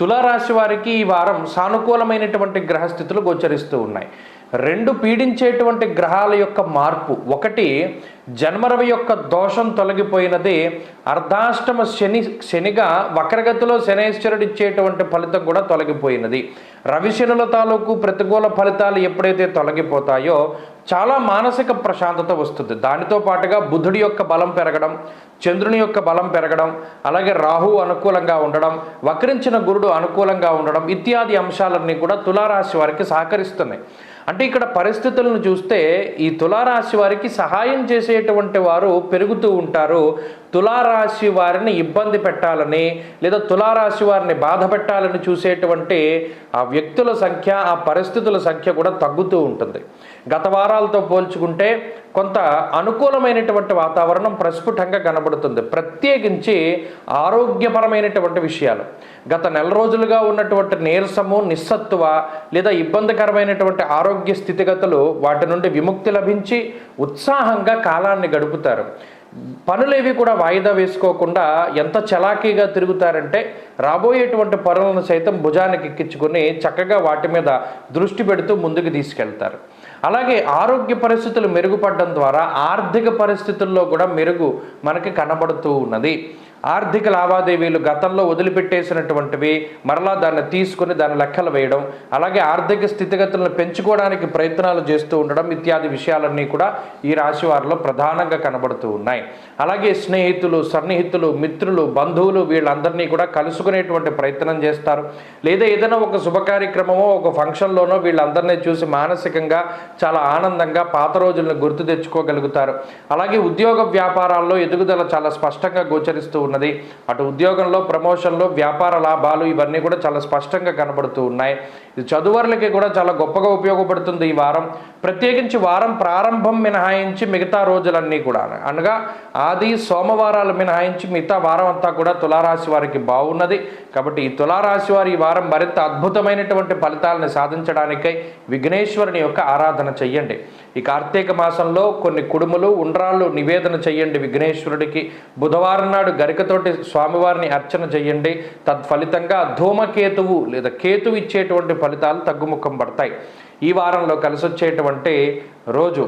తులారాశి వారికి ఈ వారం సానుకూలమైనటువంటి గ్రహస్థితులు గోచరిస్తూ ఉన్నాయి. రెండు పీడించేటువంటి గ్రహాల యొక్క మార్పు. ఒకటి జన్మరవి యొక్క దోషం తొలగిపోయినది అర్ధాష్టమ శని శనిగా వక్రగతిలో శనేశ్వరుడు ఇచ్చేటువంటి ఫలితం కూడా తొలగిపోయినది. రవిశనుల తాలూకు ప్రతికూల ఫలితాలు ఎప్పుడైతే తొలగిపోతాయో చాలా మానసిక ప్రశాంతత వస్తుంది. దానితో పాటుగా బుధుడి యొక్క బలం పెరగడం చంద్రుని యొక్క బలం పెరగడం అలాగే రాహు అనుకూలంగా ఉండడం వక్రించిన గురుడు అనుకూలంగా ఉండడం ఇత్యాది అంశాలన్నీ కూడా తులారాశి వారికి సహకరిస్తున్నాయి. అంటే ఇక్కడ పరిస్థితులను చూస్తే ఈ తులారాశి వారికి సహాయం చేసేటువంటి వారు పెరుగుతూ ఉంటారు. తులారాశి వారిని ఇబ్బంది పెట్టాలని లేదా తులారాశి వారిని బాధ పెట్టాలని చూసేటువంటి ఆ వ్యక్తుల సంఖ్య ఆ పరిస్థితుల సంఖ్య కూడా తగ్గుతూ ఉంటుంది. గత వారాలతో పోల్చుకుంటే కొంత అనుకూలమైనటువంటి వాతావరణం ప్రస్ఫుటంగా కనబడుతుంది. ప్రత్యేకించి ఆరోగ్యపరమైనటువంటి విషయాలు. గత నెల రోజులుగా ఉన్నటువంటి నీరసము నిస్సత్తువ లేదా ఇబ్బందికరమైనటువంటి ఆరోగ్య స్థితిగతులు వాటి నుండి విముక్తి లభించి ఉత్సాహంగా కాలాన్ని గడుపుతారు. పనులేవి కూడా వాయిదా వేసుకోకుండా ఎంత చలాకీగా తిరుగుతారంటే రాబోయేటువంటి పనులను సైతం భుజానికి ఎక్కించుకొని చక్కగా వాటి మీద దృష్టి పెడుతూ ముందుకు తీసుకెళ్తారు. అలాగే ఆరోగ్య పరిస్థితులు మెరుగుపడడం ద్వారా ఆర్థిక పరిస్థితుల్లో కూడా మెరుగు మనకి కనబడుతూ ఉన్నది. ఆర్థిక లావాదేవీలు గతంలో వదిలిపెట్టేసినటువంటివి మరలా దాన్ని తీసుకుని దాన్ని లెక్కలు వేయడం అలాగే ఆర్థిక స్థితిగతులను పెంచుకోవడానికి ప్రయత్నాలు చేస్తూ ఉండడం ఇత్యాది విషయాలన్నీ కూడా ఈ రాశి వారిలో ప్రధానంగా కనబడుతూ ఉన్నాయి. అలాగే స్నేహితులు సన్నిహితులు మిత్రులు బంధువులు వీళ్ళందరినీ కూడా కలుసుకునేటువంటి ప్రయత్నం చేస్తారు. లేదా ఏదైనా ఒక శుభ కార్యక్రమమో ఒక ఫంక్షన్లోనో వీళ్ళందరినీ చూసి మానసికంగా చాలా ఆనందంగా పాత రోజులను గుర్తు తెచ్చుకోగలుగుతారు. అలాగే ఉద్యోగ వ్యాపారాల్లో ఎదుగుదల చాలా స్పష్టంగా గోచరిస్తూ ఉన్నది అటు ఉద్యోగంలో ప్రమోషన్లో వ్యాపార లాభాలు ఇవన్నీ కూడా చాలా స్పష్టంగా కనబడుతూ ఉన్నాయి. ఇది చదువర్లకి కూడా చాలా గొప్పగా ఉపయోగపడుతుంది ఈ వారం. ప్రత్యేకించి వారం ప్రారంభం మినహాయించి మిగతా రోజులన్నీ కూడా. అనగా ఆది సోమవారాలు మినహాయించి మిగతా వారం అంతా కూడా తులారాశి వారికి బాగున్నది. కాబట్టి ఈ తులారాశి వారి ఈ వారం మరింత అద్భుతమైనటువంటి ఫలితాలను సాధించడానికై విఘ్నేశ్వరుని యొక్క ఆరాధన చెయ్యండి. ఈ కార్తీక మాసంలో కొన్ని కుడుములు ఉండ్రాళ్ళు నివేదన చెయ్యండి విఘ్నేశ్వరుడికి. బుధవారం నాడు గరిక కోరికతోటి స్వామివారిని అర్చన చేయండి. తత్ఫలితంగా ధూమకేతువు లేదా కేతువు ఇచ్చేటువంటి ఫలితాలు తగ్గుముఖం పడతాయి. ఈ వారంలో కలిసి వచ్చేటువంటి రోజు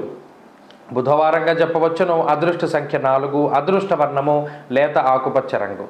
బుధవారంగా చెప్పవచ్చును. అదృష్ట సంఖ్య నాలుగు అదృష్ట వర్ణము లేత ఆకుపచ్చ రంగు.